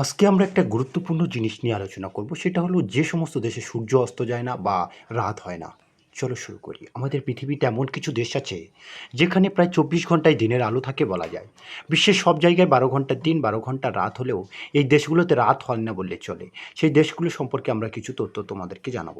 আজকে আমরা একটা গুরুত্বপূর্ণ জিনিস নিয়ে আলোচনা করব, সেটা হলো যে সমস্ত দেশে সূর্য অস্ত যায় না বা রাত হয় না। চলো শুরু করি। আমাদের পৃথিবীতে এমন কিছু দেশ আছে, যেখানে প্রায় চব্বিশ ঘন্টায় দিনের আলো থাকে বলা যায়। বিশ্বের সব জায়গায় বারো ঘণ্টার দিন, বারো ঘণ্টা রাত হলেও এই দেশগুলোতে রাত হয় না বললে চলে। সেই দেশগুলো সম্পর্কে আমরা কিছু তথ্য তোমাদেরকে জানাব।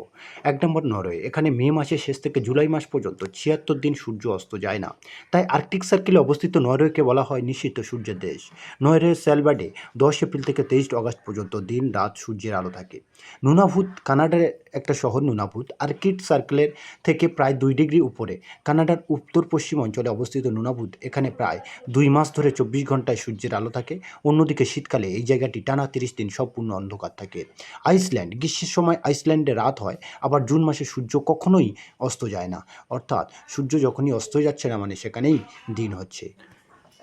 এক নম্বর নরওয়ে, এখানে মে মাসের শেষ থেকে জুলাই মাস পর্যন্ত ছিয়াত্তর দিন সূর্য অস্ত যায় না। তাই আর্কটিক সার্কেলে অবস্থিত নরওয়েকে বলা হয় নিশ্চিত সূর্যের দেশ। নরওয়ের সেলবার্ডে দশ এপ্রিল থেকে তেইশ আগস্ট পর্যন্ত দিন, রাত সূর্যের আলো থাকে। নুনাভূত, কানাডার একটা শহর নুনাভূত আর্কিড সার্কেলের থেকে প্রায় দুই ডিগ্রি উপরে। কানাডার উত্তর পশ্চিম অঞ্চলে অবস্থিত নুনাবুদ, এখানে প্রায় দুই মাস ধরে চব্বিশ ঘন্টায় সূর্যের আলো থাকে। অন্যদিকে শীতকালে এই জায়গাটি টানা তিরিশ দিন সম্পূর্ণ অন্ধকার থাকে। আইসল্যান্ড, গ্রীষ্মের সময় আইসল্যান্ডে রাত হয়, আবার জুন মাসে সূর্য কখনোই অস্ত যায় না। অর্থাৎ সূর্য যখনই অস্ত যাচ্ছে না মানে সেখানেই দিন হচ্ছে।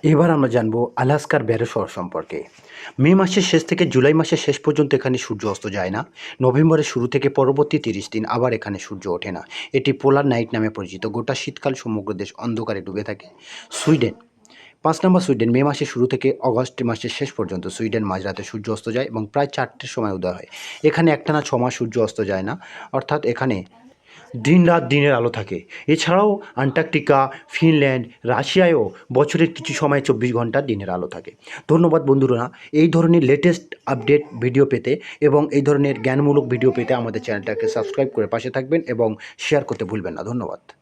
এবার আমরা জানব আলাস্কার ব্যারো শহর সম্পর্কে। মে মাসের শেষ থেকে জুলাই মাসের শেষ পর্যন্ত এখানে সূর্য অস্ত যায় না। নভেম্বরের শুরু থেকে পরবর্তী তিরিশ দিন আবার এখানে সূর্য ওঠে না। এটি পোলার নাইট নামে পরিচিত। গোটা শীতকাল সমগ্র দেশ অন্ধকারে ডুবে থাকে। সুইডেন। পাঁচ নম্বর সুইডেন। মে মাসের শুরু থেকে অগস্ট মাসের শেষ পর্যন্ত সুইডেন মাঝরাতে সূর্য অস্ত যায় এবং প্রায় চারটের সময় উদয় হয়। এখানে একটানা ছ মাস সূর্য অস্ত যায় না। অর্থাৎ এখানে দিন রাত দিনের আলো থাকে। এছাড়াও আন্টার্কটিকা, ফিনল্যান্ড, রাশিয়ায়ও বছরের কিছু সময় চব্বিশ ঘণ্টা দিনের আলো থাকে। ধন্যবাদ বন্ধুরা, এই ধরনের লেটেস্ট আপডেট ভিডিও পেতে এবং এই ধরনের জ্ঞানমূলক ভিডিও পেতে আমাদের চ্যানেলটাকে সাবস্ক্রাইব করে পাশে থাকবেন এবং শেয়ার করতে ভুলবেন না। ধন্যবাদ।